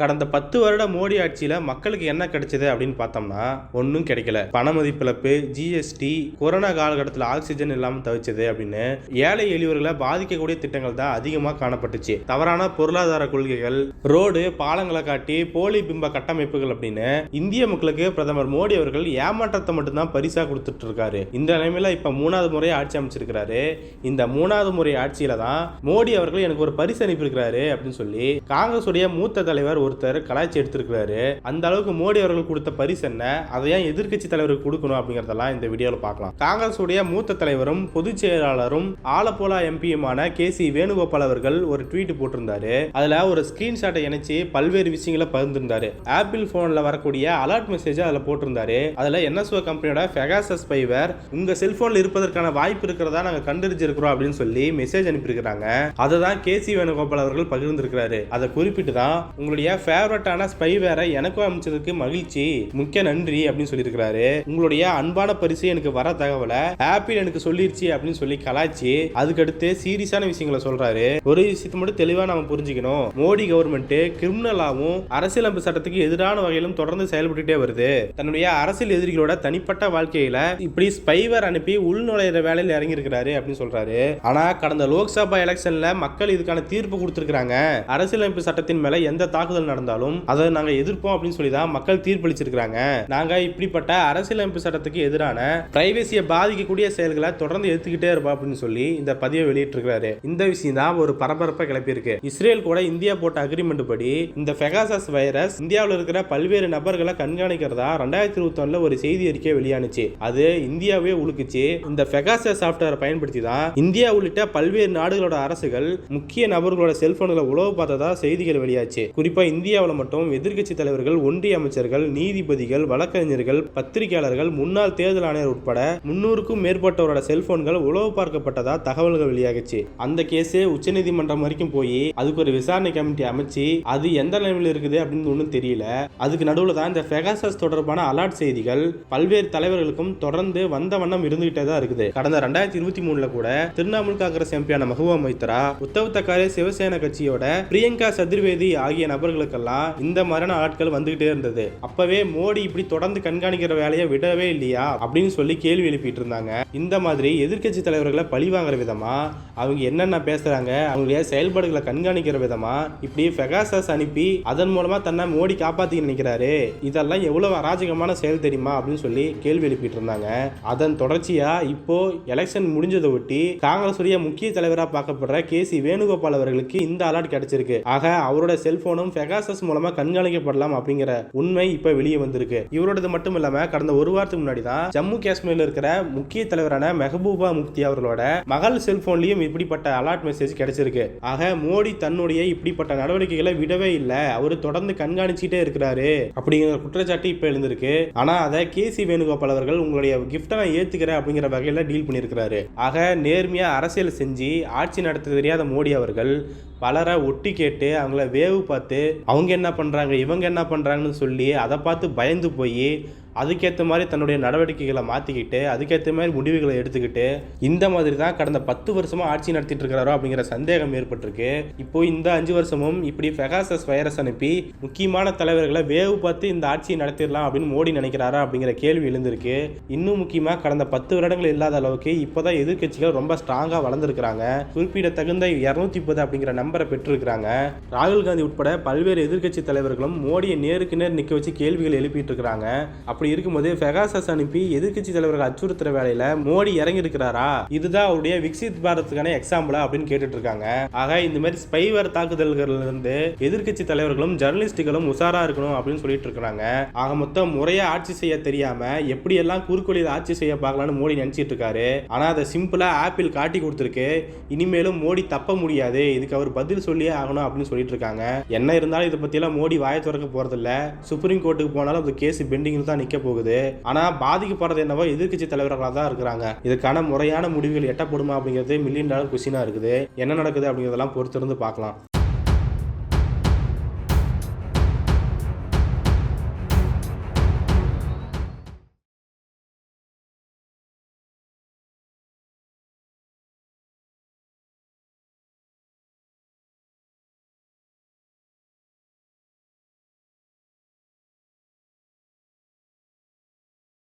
கடந்த பத்து வருட மோடி ஆட்சியில மக்களுக்கு என்ன கிடைச்சது அப்படின்னு பார்த்தோம்னா ஒன்றும் கிடைக்கல. பண மதிப்பிழப்பு ஜிஎஸ்டி கொரோனா காலகட்டத்தில் ஆக்சிஜன் இல்லாமல் தவிச்சது அப்படின்னு ஏழை எளியவர்களை பாதிக்கக்கூடிய திட்டங்கள் தான் அதிகமாக காணப்பட்டுச்சு. தவறான பொருளாதார கொள்கைகள் ரோடு பாலங்களை காட்டி போலி பிம்ப கட்டமைப்புகள் அப்படின்னு இந்திய மக்களுக்கு பிரதமர் மோடி அவர்கள் ஏமாற்றத்தை மட்டும்தான் பரிசா கொடுத்துட்டு இருக்காரு. இந்த நிலைமையில இப்ப மூணாவது முறை ஆட்சி அமைச்சிருக்கிறாரு. இந்த மூணாவது முறை ஆட்சியில தான் மோடி அவர்கள் எனக்கு ஒரு பரிசு அனுப்பியிருக்கிறாரு அப்படின்னு சொல்லி காங்கிரஸ் உடைய மூத்த தலைவர் ஒருத்தர் கலாய்ச்சி எடுத்திருக்கிறாரு. அந்த அளவுக்கு மோடி அவர்கள் கொடுத்த பரிசு என்ன? அதை ஏன் எதிர்க்கட்சி தலைவருக்கு கொடுக்கணும் அப்படிங்கறதெல்லாம் இந்த வீடியோவில் பார்க்கலாம். காங்கிரஸ் உடைய மூத்த தலைவரும் பொதுச் செயலாளரும் ஆலப்போலா எம்பியுமான கே. சி. வேணுகோபால் அவர்கள் ஒரு ட்வீட் போட்டிருந்தாரு. அதுல ஒரு ஸ்கிரீன்ஷாட்டை இணைச்சு பல்வேறு விஷயங்களை பகிர்ந்திருந்தாரு. ஆப்பிள் போன்ல வரக்கூடிய அலர்ட் மெசேஜ் அதுல போட்டிருந்தாரு. அதுல என்எஸ்ஓ கம்பெனியோட பெகாசஸ் பைவர் உங்க செல்போன்ல இருப்பதற்கான வாய்ப்பு இருக்கிறதா நாங்க கண்டறிஞ்சிருக்கிறோம் அப்படின்னு சொல்லி மெசேஜ் அனுப்பியிருக்கிறாங்க. அதை தான் கே. சி. வேணுகோபால் அவர்கள் பகிர்ந்திருக்கிறாரு. அதை குறிப்பிட்டு தான் உங்களுடைய ஃபேவரட்டான ஸ்பைவேரை எனக்கும் அமைச்சதுக்கு மகிழ்ச்சி. முக்கிய நன்றி அப்படின்னு சொல்லியிருக்கிறாரு. உங்களுடைய அன்பான பரிசு எனக்கு வர தகவலை ஆப்பிள் எனக்கு சொல்லிருச்சு அப்படின்னு சொல்லி கலாய்ச்சி. அதுக்கடுத்து சீரியஸான விஷயங்களை சொல்றாரு. ஒரு விஷயத்தை மட்டும் தெளிவா நாம புரிஞ்சுக்கணும். மோடி கவர்மெண்ட் கிரிமினலாவும் அரசியலமைப்பு சட்டத்துக்கு எதிரான வகையிலும் தொடர்ந்து செயல்பட்டுட்டே வருது. தன்னுடைய அரசியல் எதிரிகளோட தனிப்பட்ட வாழ்க்கையில இப்படி ஸ்பைவர் அனுப்பி உள்நுழையிற வேலையில் இறங்கி இருக்கிறாரு அப்படின்னு சொல்றாரு. ஆனா கடந்த லோக்சபா எலெக்ஷன்ல மக்கள் இதுக்கான தீர்ப்பு கொடுத்திருக்காங்க அரசியலமைப்பு சட்டத்தின் மேல எந்த தாக்குதல் நடந்தாலும் அதை நாங்க எதிர்ப்போம் அப்படின்னு சொல்லி தான் மக்கள் தீர்ப்பளிச்சிருக்காங்க நாங்க இப்படிப்பட்ட அரசியலமைப்பு சட்டத்துக்கு எதிரான பிரைவசியை பாதிக்கக்கூடிய செயல்களை தொடர்ந்து எடுத்துக்கிட்டே இருப்போம் அப்படின்னு சொல்லி இந்த பதிவை வெளியிட்டிருக்கிறாரு. இந்த விஷயம் தான் ஒரு பரபரப்பை கிளப்பியிருக்கு. இஸ்ரேல் கூட இந்தியா போட்ட அக்ரிமெண்ட் படி இந்த பெகாசஸ் வைரஸ் இந்தியாவில் இருக்கிற பல்வேறு நபர்களை கண்காணிக்கிறதா ரெண்டாயிரத்தி இருபத்தி ஒண்ணுல ஒரு செய்தி அறிக்கை வெளியானுச்சு. அது இந்தியாவே உழுக்குச்சு இந்த பெகாசஸ் சாஃப்ட்வேரை பயன்படுத்தி தான் இந்தியா உள்ளிட்ட பல்வேறு நாடுகளோட அரசுகள் முக்கிய நபர்களோட செல்போன்களை உழவு பார்த்ததா செய்திகள் வெளியாச்சு. குறிப்பா இந்தியாவில் மட்டும் எதிர்க்கட்சி தலைவர்கள் ஒன்றிய அமைச்சர்கள் நீதிபதிகள் வழக்கறிஞர்கள் பத்திரிகையாளர்கள் முன்னாள் தேர்தல் ஆணையர் உட்பட முன்னூறுக்கும் மேற்பட்டவரோட செல்போன்கள் உளவு பார்க்கப்பட்டதா தகவல்கள் வெளியாகிச்சு. அந்த கேஸே உச்சநீதிமன்றம் வரைக்கும் போய் அதுக்கு ஒரு விசாரணை கமிட்டி அமைச்சு அது எந்த நிலையில் இருக்குது அப்படின்னு ஒன்றும் தெரியல. அதுக்கு நடுவில் தான் இந்த பெகாசஸ் தொடர்பான அலாட் செய்திகள் பல்வேறு தலைவர்களுக்கும் தொடர்ந்து வந்த வண்ணம் இருந்துகிட்டே தான் இருக்குது. கடந்த ரெண்டாயிரத்தி இருபத்தி மூணுல கூட திரிணாமுல் காங்கிரஸ் எம்பியான மஹுவா மைத்ரா உத்தவ் தக்காரே சிவசேனா கட்சியோட பிரியங்கா சதுர்வேதி ஆகிய நபர்கள் நபர்களுக்கெல்லாம் இந்த மாதிரியான ஆட்கள் வந்துகிட்டே இருந்தது. அப்பவே மோடி இப்படி தொடர்ந்து கண்காணிக்கிற வேலையை விடவே இல்லையா? அப்படின்னு சொல்லி கேள்வி எழுப்பிட்டு இருந்தாங்க இந்த மாதிரி எதிர்க்கட்சி தலைவர்களை பழி வாங்குற விதமா? அவங்க என்னென்ன பேசுறாங்க? அவங்களுடைய செயல்பாடுகளை கண்காணிக்கிற விதமா? இப்படி பெகாசஸ் அனுப்பி அதன் மூலமா தன்னை மோடி காப்பாத்தி நினைக்கிறாரு. இதெல்லாம் எவ்வளவு அராஜகமான செயல் தெரியுமா? அப்படின்னு சொல்லி கேள்வி எழுப்பிட்டு இருந்தாங்க அதன் தொடர்ச்சியா இப்போ எலெக்ஷன் முடிஞ்சதை ஒட்டி காங்கிரஸ் உடைய முக்கிய தலைவரா பார்க்கப்படுற கே சி வேணுகோபால் அவர்களுக்கு இந்த அலர்ட் கிடைச்சிருக்கு. ஆக அவரோட செல்போனும் பெகாசஸ் மூலமா கண்காணிக்கப்படலாம் அப்படிங்கிற உண்மை இப்ப வெளியே வந்திருக்கு. இவரோடது மட்டும் இல்லாம கடந்த ஒரு வாரத்துக்கு முன்னாடி தான் ஜம்மு காஷ்மீர்ல இருக்கிற முக்கிய தலைவரான மெஹபூபா முக்தி அவர்களோட மகள் செல்போன்லயும் இப்படிப்பட்ட அலர்ட் மெசேஜ் கிடைச்சிருக்கு. ஆக மோடி தன்னுடைய இப்படிப்பட்ட நடவடிக்கைகளை விடவே இல்லை. அவர் தொடர்ந்து கண்காணிச்சுட்டே இருக்கிறாரு அப்படிங்கிற குற்றச்சாட்டு இப்ப எழுந்திருக்கு. ஆனா அதை கே சி வேணுகோபால் அவர்கள் உங்களுடைய கிஃப்டை நான் ஏத்துக்கிறேன் அப்படிங்கிற வகையில டீல் பண்ணியிருக்கிறாரு. ஆக நேர்மையா அரசியல் செஞ்சு ஆட்சி நடத்த தெரியாத மோடி அவர்கள் பலரை ஒட்டி கேட்டு அவங்கள வேவு பார்த்து அவங்க என்ன பண்ணுறாங்க இவங்க என்ன பண்ணுறாங்கன்னு சொல்லி அதை பார்த்து பயந்து போய் அதுக்கேற்ற மாதிரி தன்னுடைய நடவடிக்கைகளை மாற்றிக்கிட்டு அதுக்கேற்ற மாதிரி முடிவுகளை எடுத்துக்கிட்டு இந்த மாதிரி தான் கடந்த பத்து வருஷமாக ஆட்சி நடத்திட்டு இருக்கிறாரோ அப்படிங்கிற சந்தேகம் ஏற்பட்டிருக்கு. இப்போ இந்த அஞ்சு வருஷமும் இப்படி ஃபெகாசஸ் வைரஸ் அனுப்பி முக்கியமான தலைவர்களை வேவு பார்த்து இந்த ஆட்சியை நடத்திடலாம் அப்படின்னு மோடி நினைக்கிறாரா அப்படிங்கிற கேள்வி எழுந்திருக்கு. இன்னும் முக்கியமாக கடந்த பத்து வருடங்கள் இல்லாத அளவுக்கு இப்போதான் எதிர்க்கட்சிகள் ரொம்ப ஸ்ட்ராங்காக வளர்ந்துருக்கிறாங்க. குறிப்பிடத்தகுந்த இரநூத்தி முப்பது அப்படிங்கிற நம்பரை பெற்றிருக்கிறாங்க. ராகுல் காந்தி உட்பட பல்வேறு எதிர்க்கட்சி தலைவர்களும் மோடியை நேருக்கு நேர் நிற்க வச்சு கேள்விகள் எழுப்பிட்டு இருக்கிறாங்க. அப்படி இருக்கும்போது பெகாசஸ் அனுப்பி எதிர்க்கட்சி தலைவர்கள் அச்சுறுத்துற வேலையில மோடி இறங்கி இருக்கிறாரா இதுதான் அவருடைய விக்சித் பாரத்துக்கான எக்ஸாம்பிளா அப்படின்னு கேட்டுட்டு இருக்காங்க ஆக இந்த மாதிரி ஸ்பைவர் தாக்குதல்கள்ல இருந்து எதிர்க்கட்சி தலைவர்களும் ஜெர்னலிஸ்டுகளும் உஷாரா இருக்கணும் அப்படின்னு சொல்லிட்டு இருக்கிறாங்க ஆக மொத்தம் முறையா ஆட்சி செய்ய தெரியாம எப்படி எல்லாம் குறுக்கோளியில் ஆட்சி செய்ய பார்க்கலாம்னு மோடி நினைச்சிட்டு இருக்காரு ஆனா அதை சிம்பிளா ஆப்பிள் காட்டி கொடுத்துருக்கு. இனிமேலும் மோடி தப்ப முடியாது. இதுக்கு அவர் பதில் சொல்லியே ஆகணும் அப்படின்னு சொல்லிட்டு இருக்காங்க என்ன இருந்தாலும் இதை பத்தியெல்லாம் மோடி வாய திறக்க போறதில்ல. சுப்ரீம் கோர்ட்டுக்கு போனாலும் அது கேஸ் பெண்டிங்கில் தான் நிக்க போகுது. ஆனா பாதிக்கப்படுறது என்னவோ எதிர்க்கட்சி தலைவர்களாக தான் இருக்கிறாங்க. இதுக்கான முறையான முடிவுகள் எட்டப்படுமா அப்படிங்கிறது மில்லியன் டாலர் கொஸ்டினா இருக்குது. என்ன நடக்குது அப்படிங்கிறதெல்லாம் பொறுத்திருந்து பார்க்கலாம்.